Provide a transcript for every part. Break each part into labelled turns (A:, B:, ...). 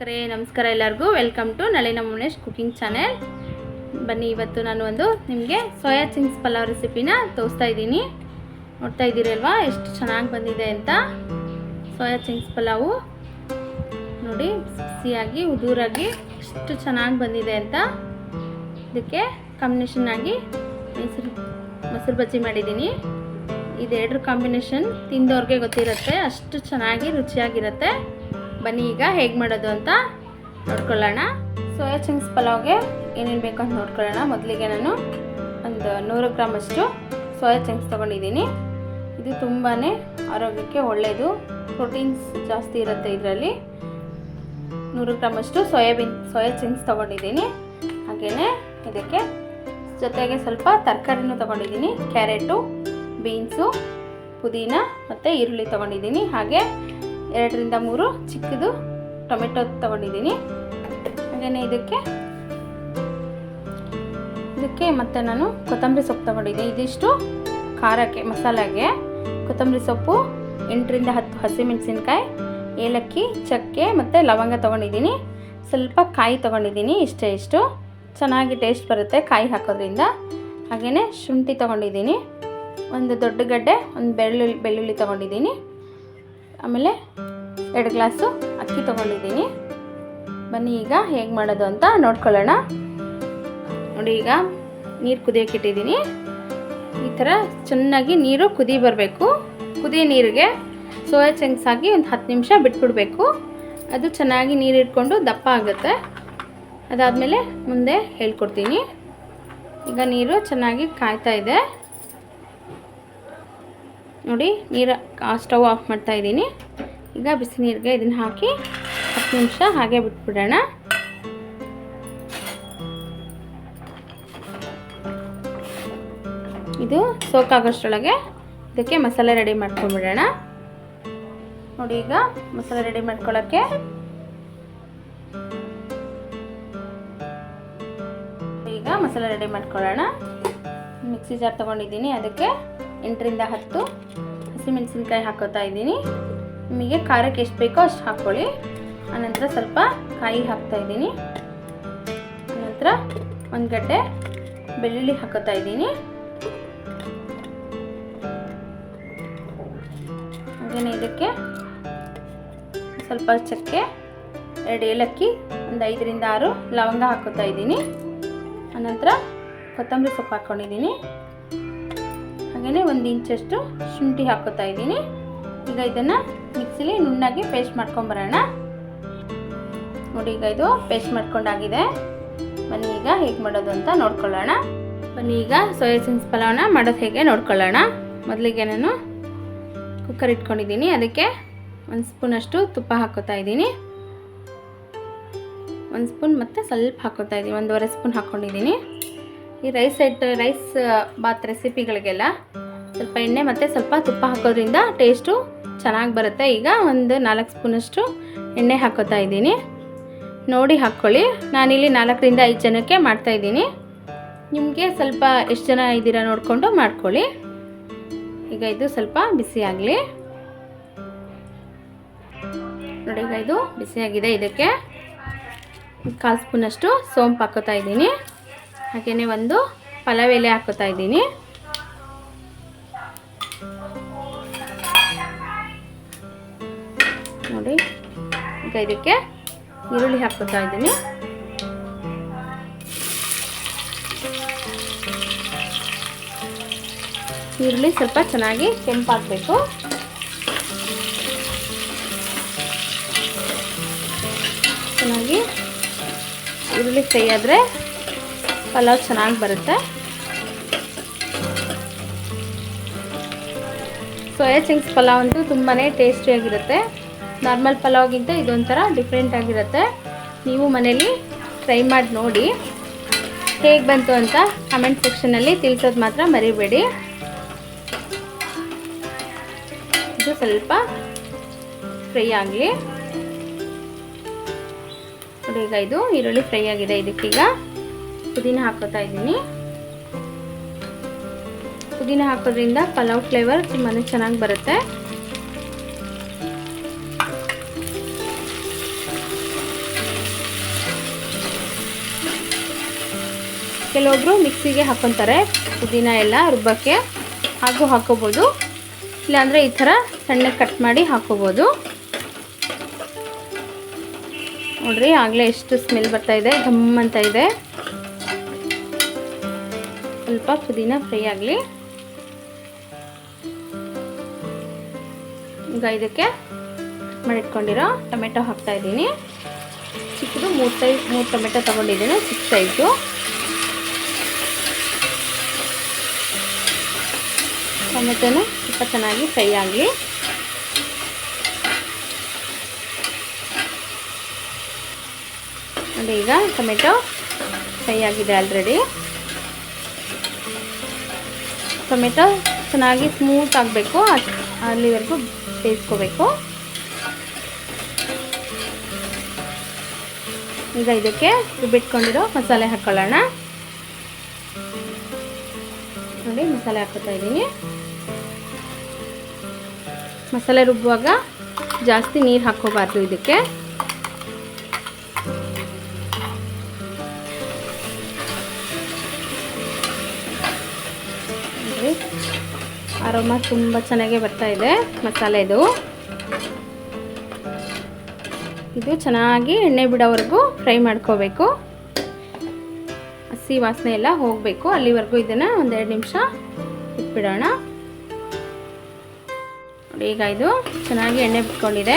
A: ವೀಕ್ಷಕರೇ, ನಮಸ್ಕಾರ ಎಲ್ಲರಿಗೂ. Welcome to Nalina Munesh cooking channel ಬನ್ನಿ, ಇವತ್ತು ನಾನು ಒಂದು ನಿಮಗೆ ಸೋಯಾ ಚಿಂಗ್ಸ್ ಪಲಾವ್ ರೆಸಿಪಿನ ತೋರಿಸ್ತಾ ಇದ್ದೀನಿ. ನೋಡ್ತಾ ಇದ್ದೀರಲ್ವಾ? ಎಷ್ಟು ಚೆನ್ನಾಗಿ ಬಂದಿದೆ ಅಂತ. Soya chunks pulao. ನೋಡಿ ಸಿಹಿಯಾಗಿ ಉದೂರಾಗಿ ಎಷ್ಟು ಚೆನ್ನಾಗಿ ಬಂದಿದೆ ಅಂತ. ಇದಕ್ಕೆ ಕಾಂಬಿನೇಷನ್ ಆಗಿ ಮೊಸರು ಮೊಸರು ಬಜ್ಜಿ ಮಾಡಿದ್ದೀನಿ. ಇದೆರಡರ ಕಾಂಬಿನೇಷನ್ ತಿಂದವ್ರಿಗೆ ಗೊತ್ತಿರುತ್ತೆ. ಅಷ್ಟು ಚೆನ್ನಾಗಿ ರುಚಿಯಾಗಿರುತ್ತೆ. ಬನ್ನಿ ಈಗ ಹೇಗೆ ಮಾಡೋದು ಅಂತ ನೋಡ್ಕೊಳ್ಳೋಣ. ಸೋಯಾ ಚಿಂಗ್ಸ್ ಪಲಾವ್ಗೆ ಏನೇನು ಬೇಕು ಅಂತ ನೋಡ್ಕೊಳ್ಳೋಣ. ಮೊದಲಿಗೆ ನಾನು ಒಂದು ನೂರು ಗ್ರಾಮಷ್ಟು ಸೋಯಾ ಚಿಂಗ್ಸ್ ತೊಗೊಂಡಿದ್ದೀನಿ. ಇದು ತುಂಬಾ ಆರೋಗ್ಯಕ್ಕೆ ಒಳ್ಳೆಯದು ಪ್ರೋಟೀನ್ಸ್ ಜಾಸ್ತಿ ಇರುತ್ತೆ ಇದರಲ್ಲಿ. ನೂರು ಗ್ರಾಮಷ್ಟು ಸೋಯಾಬೀನ್, ಸೋಯಾ ಚಿಂಗ್ಸ್ ತೊಗೊಂಡಿದ್ದೀನಿ. ಹಾಗೆಯೇ ಇದಕ್ಕೆ ಜೊತೆಗೆ ಸ್ವಲ್ಪ ತರಕಾರಿನೂ ತೊಗೊಂಡಿದ್ದೀನಿ. ಕ್ಯಾರೆಟು, ಬೀನ್ಸು, ಪುದೀನ ಮತ್ತು ಈರುಳ್ಳಿ ತೊಗೊಂಡಿದ್ದೀನಿ. ಹಾಗೆ ಎರಡರಿಂದ ಮೂರು ಚಿಕ್ಕದು ಟೊಮೆಟೊ ತೊಗೊಂಡಿದ್ದೀನಿ. ಹಾಗೆಯೇ ಇದಕ್ಕೆ ಇದಕ್ಕೆ ಮತ್ತು ನಾನು ಕೊತ್ತಂಬರಿ ಸೊಪ್ಪು ತಗೊಂಡಿದ್ದೆ ಇದಿಷ್ಟು ಖಾರಕ್ಕೆ, ಮಸಾಲೆಗೆ. ಕೊತ್ತಂಬರಿ ಸೊಪ್ಪು ಎಂಟರಿಂದ ಹತ್ತು ಹಸಿಮೆಣಸಿನ್ಕಾಯಿ, ಏಲಕ್ಕಿ, ಚಕ್ಕೆ ಮತ್ತು ಲವಂಗ ತೊಗೊಂಡಿದ್ದೀನಿ. ಸ್ವಲ್ಪ ಕಾಯಿ ತೊಗೊಂಡಿದ್ದೀನಿ, ಇಷ್ಟೇ ಇಷ್ಟು. ಚೆನ್ನಾಗಿ ಟೇಸ್ಟ್ ಬರುತ್ತೆ ಕಾಯಿ ಹಾಕೋದ್ರಿಂದ. ಹಾಗೆಯೇ ಶುಂಠಿ ತೊಗೊಂಡಿದ್ದೀನಿ. ಒಂದು ದೊಡ್ಡ ಗಡ್ಡೆ, ಒಂದು ಬೆಳ್ಳುಳ್ಳಿ ಬೆಳ್ಳುಳ್ಳಿ ತೊಗೊಂಡಿದ್ದೀನಿ. ಆಮೇಲೆ ಎರಡು ಗ್ಲಾಸು ಅಕ್ಕಿ ತೊಗೊಂಡಿದ್ದೀನಿ. ಬನ್ನಿ ಈಗ ಹೇಗೆ ಮಾಡೋದು ಅಂತ ನೋಡ್ಕೊಳ್ಳೋಣ. ನೋಡಿ ಈಗ ನೀರು ಕುದಿಯೋಕ್ಕಿಟ್ಟಿದ್ದೀನಿ ಈ ಥರ ಚೆನ್ನಾಗಿ ನೀರು ಕುದಿ ಬರಬೇಕು. ಕುದಿ ನೀರಿಗೆ ಸೋಯಾ ಚಂಕ್ಸ್ ಹಾಕಿ ಒಂದು ಹತ್ತು ನಿಮಿಷ ಬಿಟ್ಬಿಡಬೇಕು. ಅದು ಚೆನ್ನಾಗಿ ನೀರು ಇಟ್ಕೊಂಡು ದಪ್ಪ ಆಗುತ್ತೆ. ಅದಾದಮೇಲೆ ಮುಂದೆ ಹೇಳ್ಕೊಡ್ತೀನಿ. ಈಗ ನೀರು ಚೆನ್ನಾಗಿ ಕಾಯ್ತಾ ಇದೆ. ನೋಡಿ ನೀರು ಸ್ಟವ್ ಆಫ್ ಮಾಡ್ತಾ ಇದ್ದೀನಿ. ಈಗ ಬಿಸಿ ನೀರಿಗೆ ಇದನ್ನು ಹಾಕಿ ಹತ್ತು ನಿಮಿಷ ಹಾಗೆ ಬಿಟ್ಬಿಡೋಣ. ಇದು ಸೋಕಾಗೋಷ್ಟರೊಳಗೆ ಇದಕ್ಕೆ ಮಸಾಲೆ ರೆಡಿ ಮಾಡ್ಕೊಂಡ್ಬಿಡೋಣ. ನೋಡಿ ಈಗ ಮಸಾಲೆ ರೆಡಿ ಮಾಡ್ಕೊಳ್ಳೋಕ್ಕೆ. ಈಗ ಮಸಾಲೆ ರೆಡಿ ಮಾಡ್ಕೊಳ್ಳೋಣ. ಮಿಕ್ಸಿ ಜಾರ್ ತೊಗೊಂಡಿದ್ದೀನಿ ಅದಕ್ಕೆ. ಎಂಟರಿಂದ ಹತ್ತು ಹಸಿಮೆಣಸಿನ್ಕಾಯಿ ಹಾಕೋತಾ ಇದ್ದೀನಿ. ನಿಮಗೆ ಖಾರಕ್ಕೆ ಎಷ್ಟು ಬೇಕೋ ಅಷ್ಟು ಹಾಕ್ಕೊಳ್ಳಿ. ಆನಂತರ ಸ್ವಲ್ಪ ಕಾಯಿ ಹಾಕ್ತಾ ಇದ್ದೀನಿ. ಆನಂತರ ಒಂದು ಗಡ್ಡೆ ಬೆಳ್ಳುಳ್ಳಿ ಹಾಕೋತಾ ಇದ್ದೀನಿ. ಹಾಗೆಯೇ ಇದಕ್ಕೆ ಸ್ವಲ್ಪ ಚಕ್ಕೆ, ಎರಡು ಏಲಕ್ಕಿ, ಒಂದು ಐದರಿಂದ ಆರು ಲವಂಗ ಹಾಕೋತಾ ಇದ್ದೀನಿ. ಆನಂತರ ಕೊತ್ತಂಬರಿ ಸೊಪ್ಪು ಹಾಕ್ಕೊಂಡಿದ್ದೀನಿ ಹಾಗೆಯೇ ಒಂದು ಇಂಚಷ್ಟು ಶುಂಠಿ ಹಾಕೋತಾ ಇದ್ದೀನಿ. ಈಗ ಇದನ್ನು ಮಿಕ್ಸಿಲಿ ನುಣ್ಣಾಗಿ ಪೇಸ್ಟ್ ಮಾಡ್ಕೊಂಬರೋಣ. ನೋಡಿ, ಈಗ ಇದು ಪೇಸ್ಟ್ ಮಾಡ್ಕೊಂಡಾಗಿದೆ. ಬನ್ನಿ, ಈಗ ಹೇಗೆ ಮಾಡೋದು ಅಂತ ನೋಡ್ಕೊಳ್ಳೋಣ. ಬನ್ನಿ, ಈಗ ಸೋಯಾ ಚಿಂಗ್ಸ್ ಪಲಾವ್ನ ಮಾಡೋದು ಹೇಗೆ ನೋಡ್ಕೊಳ್ಳೋಣ. ಮೊದಲಿಗೆ ನಾನು ಕುಕ್ಕರ್ ಇಟ್ಕೊಂಡಿದ್ದೀನಿ. ಅದಕ್ಕೆ ಒಂದು ಸ್ಪೂನಷ್ಟು ತುಪ್ಪ ಹಾಕೋತಾ ಇದ್ದೀನಿ. ಒಂದು ಸ್ಪೂನ್ ಮತ್ತು ಸ್ವಲ್ಪ ಹಾಕೋತಾ ಇದ್ದೀನಿ. ಒಂದೂವರೆ ಸ್ಪೂನ್ ಹಾಕ್ಕೊಂಡಿದ್ದೀನಿ ಈ ರೈಸ್ ಐಟ್ ರೈಸ್ ಬಾತ್ ರೆಸಿಪಿಗಳಿಗೆಲ್ಲ ಸ್ವಲ್ಪ ಎಣ್ಣೆ ಮತ್ತು ಸ್ವಲ್ಪ ತುಪ್ಪ ಹಾಕೋದ್ರಿಂದ ಟೇಸ್ಟು ಚೆನ್ನಾಗಿ ಬರುತ್ತೆ. ಈಗ ಒಂದು ನಾಲ್ಕು ಸ್ಪೂನಷ್ಟು ಎಣ್ಣೆ ಹಾಕೋತಾ ಇದ್ದೀನಿ. ನೋಡಿ ಹಾಕ್ಕೊಳ್ಳಿ. ನಾನಿಲ್ಲಿ ನಾಲ್ಕರಿಂದ ಐದು ಜನಕ್ಕೆ ಮಾಡ್ತಾ ಇದ್ದೀನಿ. ನಿಮಗೆ ಸ್ವಲ್ಪ ಎಷ್ಟು ಜನ ಇದ್ದೀರಾ ನೋಡಿಕೊಂಡು ಮಾಡ್ಕೊಳ್ಳಿ. ಈಗ ಇದು ಸ್ವಲ್ಪ ಬಿಸಿಯಾಗಲಿ ನೋಡಿ ಈಗ ಇದು ಬಿಸಿಯಾಗಿದೆ ಇದಕ್ಕೆ. ಕಾಲು ಸ್ಪೂನಷ್ಟು ಸೋಂಪು ಹಾಕೋತಾ ಇದ್ದೀನಿ. ಹಾಗೆಯೇ ಒಂದು ಪಲಾವ್ ಎಲೆ ಹಾಕೋತಾ ಇದ್ದೀನಿ. ನೋಡಿ, ಈಗ ಇದಕ್ಕೆ ಈರುಳ್ಳಿ ಹಾಕೋತಾ ಇದ್ದೀನಿ. ಈರುಳ್ಳಿ ಸ್ವಲ್ಪ ಚೆನ್ನಾಗಿ ಕೆಂಪಾಗಬೇಕು. ಚೆನ್ನಾಗಿ ಈರುಳ್ಳಿ ಫ್ರೈ ಆದರೆ ಪಲಾವ್ ಚೆನ್ನಾಗಿ ಬರುತ್ತೆ. ಸೋಯಾ ಚಿಂಗ್ಸ್ ಪಲಾವ್ ಅಂತೂ ತುಂಬಾ ಟೇಸ್ಟಿಯಾಗಿರುತ್ತೆ ನಾರ್ಮಲ್ ಪಲಾವ್ಗಿಂತ ಇದೊಂಥರ ಡಿಫ್ರೆಂಟ್ ಆಗಿರುತ್ತೆ. ನೀವು ಮನೇಲಿ ಟ್ರೈ ಮಾಡಿ ನೋಡಿ. ಹೇಗೆ ಬಂತು ಅಂತ ಕಮೆಂಟ್ ಸೆಕ್ಷನಲ್ಲಿ ತಿಳಿಸೋದು ಮಾತ್ರ ಮರಿಬೇಡಿ. ಇದು ಸ್ವಲ್ಪ ಫ್ರೈ ಆಗಲಿ. ನೋಡಿ ಈಗ ಇದು ಈರುಳ್ಳಿ ಫ್ರೈ ಆಗಿದೆ ಇದಕ್ಕೀಗ. ಪುದೀನ ಹಾಕೋತಾ ಇದ್ದೀನಿ. ಪುದೀನ ಹಾಕೋದ್ರಿಂದ ಪಲಾವ್ ಫ್ಲೇವರ್ ತುಂಬಾ ಚೆನ್ನಾಗಿ ಬರುತ್ತೆ. ಕೆಲವೊಬ್ಬರು ಮಿಕ್ಸಿಗೆ ಹಾಕೊತಾರೆ ಪುದೀನ ಎಲ್ಲ ರುಬ್ಬಕ್ಕೆ. ಹಾಗೂ ಹಾಕೋಬೋದು. ಇಲ್ಲಾಂದ್ರೆ ಈ ಥರ ಸಣ್ಣಗೆ ಕಟ್ ಮಾಡಿ ಹಾಕೋಬೋದು. ನೋಡ್ರಿ ಆಗಲೇ ಎಷ್ಟು ಸ್ಮೆಲ್ ಬರ್ತಾ ಇದೆ, ಘಮ್ ಅಂತ ಇದೆ. ಸ್ವಲ್ಪ ಪುದೀನ ಫ್ರೈ ಆಗಲಿ. ಈಗ ಇದಕ್ಕೆ ಮಾಡಿಟ್ಕೊಂಡಿರೋ ಟೊಮೆಟೊ ಹಾಕ್ತಾ ಇದ್ದೀನಿ. ಚಿಕ್ಕದು ಮೂರು ಸೈಜ್ ಮೂರು ಟೊಮೆಟೊ ತೊಗೊಂಡಿದ್ದೀನಿ ಸಿಕ್ಸ್ ಸೈಜು. ಟೊಮೆಟೊನ ಸ್ವಲ್ಪ ಚೆನ್ನಾಗಿ ಫ್ರೈ ಆಗಲಿ. ನೋಡಿ ಈಗ ಟೊಮೆಟೊ ಫ್ರೈ ಆಗಿದೆ ಆಲ್ರೆಡಿ. ಟೊಮೆಟೊ ಚೆನ್ನಾಗಿ ಸ್ಮೂತ್ ಆಗಬೇಕು. ಅಲ್ಲಿವರೆಗೂ ಬೇಯಿಸ್ಕೋಬೇಕು. ಈಗ ಇದಕ್ಕೆ ರುಬ್ಬಿಟ್ಕೊಂಡಿರೋ ಮಸಾಲೆ ಹಾಕ್ಕೊಳ್ಳೋಣ ನೋಡಿ, ಮಸಾಲೆ ಹಾಕೋತಾ ಇದ್ದೀನಿ. ಮಸಾಲೆ ರುಬ್ಬುವಾಗ ಜಾಸ್ತಿ ನೀರು ಹಾಕ್ಕೋಬಾರ್ದು ಇದಕ್ಕೆ. ಅರೋಮ ತುಂಬ ಚೆನ್ನಾಗಿ ಬರ್ತಾ ಇದೆ, ಮಸಾಲೆ ಇದು. ಚೆನ್ನಾಗಿ ಎಣ್ಣೆ ಬಿಡೋವರೆಗೂ ಫ್ರೈ ಮಾಡ್ಕೋಬೇಕು. ಹಸಿ ವಾಸನೆ ಎಲ್ಲ ಹೋಗಬೇಕು, ಅಲ್ಲಿವರೆಗೂ ಇದನ್ನು ಒಂದೆರಡು ನಿಮಿಷ ಇಟ್ಬಿಡೋಣ. ಈಗ ಇದು ಚೆನ್ನಾಗಿ ಎಣ್ಣೆ ಬಿಟ್ಕೊಂಡಿದೆ.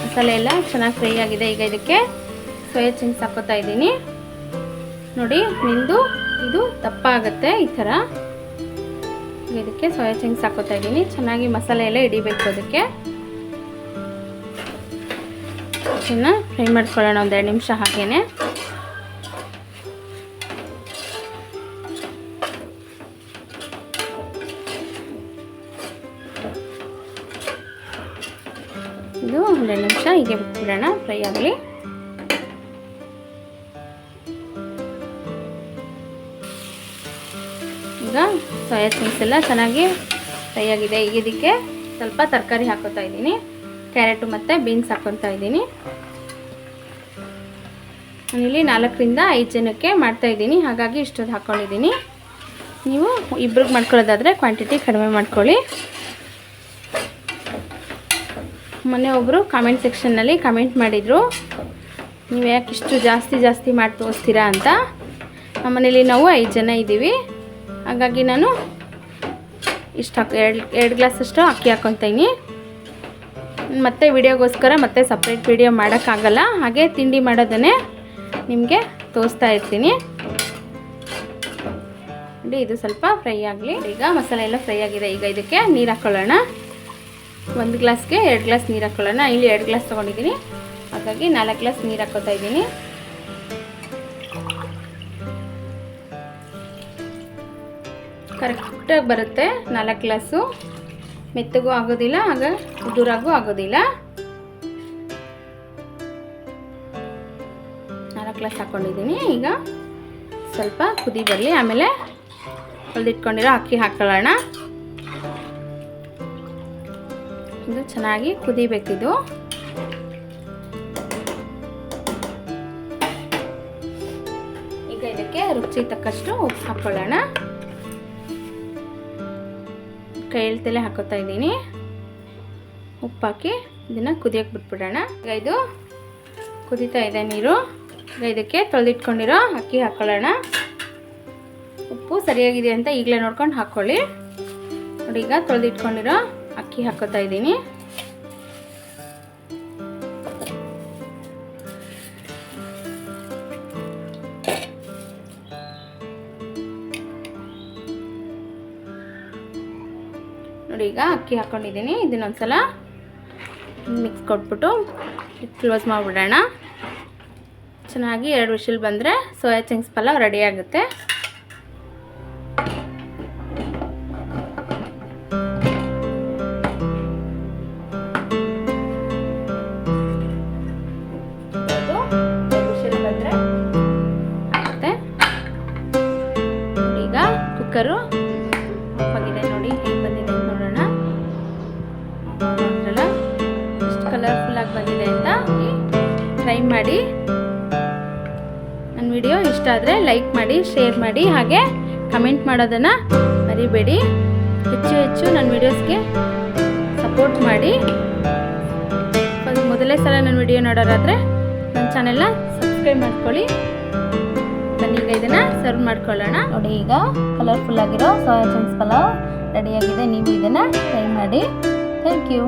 A: ಮಸಾಲೆ ಎಲ್ಲ ಚೆನ್ನಾಗಿ ಫ್ರೈ ಆಗಿದೆ, ಈಗ ಇದಕ್ಕೆ ಸೋಯಾ ಚಿಂಗ್ಸ್ ಹಾಕೋತಾ ಇದ್ದೀನಿ. ನೋಡಿ, ನಿಂದು ಇದು ದಪ್ಪ ಆಗುತ್ತೆ ಈ ಥರ. ಇದಕ್ಕೆ. ಸೋಯಾ ಚಿಂಗ್ಸ್ ಹಾಕೋತಾ ಇದ್ದೀನಿ. ಚೆನ್ನಾಗಿ ಮಸಾಲೆ ಎಲ್ಲ ಹಿಡಿಬೇಕು ಅದಕ್ಕೆ. ಇನ್ನು ಫ್ರೈ ಮಾಡ್ಕೊಳ್ಳೋಣ ಒಂದೆರಡು ನಿಮಿಷ ಹಾಗೇನೆ. ಇದು ಒಂದೆರಡು ನಿಮಿಷ ಹೀಗೆ ಬಿಟ್ಬಿಡೋಣ. ಫ್ರೈ ಆಗಲಿ. ಸೋಯಾ ಚಿಂಗ್ಸ್ ಎಲ್ಲ ಚೆನ್ನಾಗಿ ಫ್ರೈ ಆಗಿದೆ. ಈಗ ಇದಕ್ಕೆ ಸ್ವಲ್ಪ ತರಕಾರಿ ಹಾಕೋತಾ ಇದ್ದೀನಿ. ಕ್ಯಾರೆಟು ಮತ್ತು ಬೀನ್ಸ್ ಹಾಕೊತಾ ಇದ್ದೀನಿ. ನಾನಿಲ್ಲಿ ನಾಲ್ಕರಿಂದ ಐದು ಜನಕ್ಕೆ ಮಾಡ್ತಾ ಇದ್ದೀನಿ. ಹಾಗಾಗಿ ಇಷ್ಟೊಂದು ಹಾಕ್ಕೊಂಡಿದ್ದೀನಿ ನೀವು ಇಬ್ರಿಗೆ ಮಾಡ್ಕೊಳ್ಳೋದಾದರೆ ಕ್ವಾಂಟಿಟಿ ಕಡಿಮೆ ಮಾಡ್ಕೊಳ್ಳಿ. ಮೊನ್ನೆ ಒಬ್ಬರು ಕಾಮೆಂಟ್ ಸೆಕ್ಷನ್ನಲ್ಲಿ ಕಮೆಂಟ್ ಮಾಡಿದರು, ನೀವು ಯಾಕೆ ಇಷ್ಟು ಜಾಸ್ತಿ ಜಾಸ್ತಿ ಮಾಡಿ ತೋರಿಸ್ತೀರಾ ಅಂತ. ನಮ್ಮನೇಲಿ ನಾವು ಐದು ಜನ ಇದ್ದೀವಿ. ಹಾಗಾಗಿ ನಾನು ಇಷ್ಟು ಹಾಕಿ ಎರಡು ಎರಡು ಗ್ಲಾಸಷ್ಟು ಅಕ್ಕಿ ಹಾಕ್ಕೊತೀನಿ ಮತ್ತೆ ವಿಡಿಯೋಗೋಸ್ಕರ ಮತ್ತೆ ಸಪ್ರೇಟ್ ವಿಡಿಯೋ ಮಾಡೋಕ್ಕಾಗಲ್ಲ. ಹಾಗೆ ತಿಂಡಿ ಮಾಡೋದನ್ನೇ ನಿಮಗೆ ತೋರಿಸ್ತಾ ಇರ್ತೀನಿ. ನೋಡಿ, ಇದು ಸ್ವಲ್ಪ ಫ್ರೈ ಆಗಲಿ. ಈಗ ಮಸಾಲೆ ಎಲ್ಲ ಫ್ರೈ ಆಗಿದೆ. ಈಗ ಇದಕ್ಕೆ ನೀರು ಹಾಕ್ಕೊಳ್ಳೋಣ ಒಂದು ಗ್ಲಾಸ್ಗೆ ಎರಡು ಗ್ಲಾಸ್ ನೀರು ಹಾಕ್ಕೊಳ್ಳೋಣ ಇಲ್ಲಿ ಎರಡು ಗ್ಲಾಸ್ ತೊಗೊಂಡಿದ್ದೀನಿ. ಹಾಗಾಗಿ ನಾಲ್ಕು ಗ್ಲಾಸ್ ನೀರು ಹಾಕ್ಕೋತಾ ಇದ್ದೀನಿ ಕರೆಕ್ಟಾಗಿ ಬರುತ್ತೆ ನಾಲ್ಕು ಗ್ಲಾಸು. ಮೆತ್ತಗೂ ಆಗೋದಿಲ್ಲ, ಆಗ ಉದುರಾಗೂ ಆಗೋದಿಲ್ಲ. ನಾಲ್ಕು ಗ್ಲಾಸ್ ಹಾಕ್ಕೊಂಡಿದ್ದೀನಿ ಈಗ ಸ್ವಲ್ಪ ಕುದಿ ಬರಲಿ, ಆಮೇಲೆ ಹೊಲ್ದಿಟ್ಕೊಂಡಿರೋ ಅಕ್ಕಿ ಹಾಕ್ಕೊಳ್ಳೋಣ ಇದು ಚೆನ್ನಾಗಿ ಕುದಿಬೇಕಿದು. ಈಗ ಇದಕ್ಕೆ ರುಚಿ ತಕ್ಕಷ್ಟು ಉಪ್ಪು ಹಾಕ್ಕೊಳ್ಳೋಣ ಕೈ ಎಳ್ತಲೆ ಹಾಕೋತಾ ಇದ್ದೀನಿ. ಹಾಕಿ ಇದನ್ನು ಕುದಿಯೋಕೆ ಬಿಟ್ಬಿಡೋಣ. ಈಗ ಇದು ಕುದೀತಾ ಇದೆ ನೀರು. ಈಗ ಇದಕ್ಕೆ ತೊಳೆದಿಟ್ಕೊಂಡಿರೋ ಅಕ್ಕಿ ಹಾಕ್ಕೊಳ್ಳೋಣ ಉಪ್ಪು ಸರಿಯಾಗಿದೆ ಅಂತ ಈಗಲೇ ನೋಡ್ಕೊಂಡು ಹಾಕ್ಕೊಳ್ಳಿ ನೋಡಿ, ಈಗ ತೊಳೆದಿಟ್ಕೊಂಡಿರೋ ಅಕ್ಕಿ ಹಾಕೋತಾ ಇದ್ದೀನಿ. ಅಕ್ಕಿ ಹಾಕ್ಕೊಂಡಿದ್ದೀನಿ ಇದನ್ನೊಂದ್ಸಲ ಮಿಕ್ಸ್ ಕೊಟ್ಬಿಟ್ಟು ಕ್ಲೋಸ್ ಮಾಡಿಬಿಡೋಣ. ಚೆನ್ನಾಗಿ ಎರಡು ವಿಷಲ್ ಬಂದರೆ ಸೋಯಾ ಚಿಂಗ್ಸ್ ಪಲಾವ್ ರೆಡಿ ಆಗುತ್ತೆ ಬಂದರೆ ಈಗ ಕುಕ್ಕರು ಬಂದಿದೆ ಅಂತ ಟ್ರೈ ಮಾಡಿ. ನನ್ನ ವಿಡಿಯೋ ಇಷ್ಟ ಆದರೆ ಲೈಕ್ ಮಾಡಿ ಶೇರ್ ಮಾಡಿ, ಹಾಗೆ ಕಮೆಂಟ್ ಮಾಡೋದನ್ನು ಮರಿಬೇಡಿ. ಹೆಚ್ಚು ಹೆಚ್ಚು ನನ್ನ ವಿಡಿಯೋಸ್ಗೆ ಸಪೋರ್ಟ್ ಮಾಡಿ. ಮೊದಲೇ ಸಲ ನನ್ನ ವಿಡಿಯೋ ನೋಡೋರಾದರೆ ನನ್ನ ಚಾನೆಲ್ನ ಸಬ್ಸ್ಕ್ರೈಬ್ ಮಾಡ್ಕೊಳ್ಳಿ. ಬನ್ನಿ ಈಗ ಇದನ್ನು ಸರ್ವ್ ಮಾಡ್ಕೊಳ್ಳೋಣ. ನೋಡಿ ಈಗ ಕಲರ್ಫುಲ್ ಆಗಿರೋ ಸೋಯಾ ಚಂಕ್ಸ್ ಪಲಾವ್ ರೆಡಿಯಾಗಿದೆ ನೀವು ಇದನ್ನು ಟ್ರೈ ಮಾಡಿ. Thank you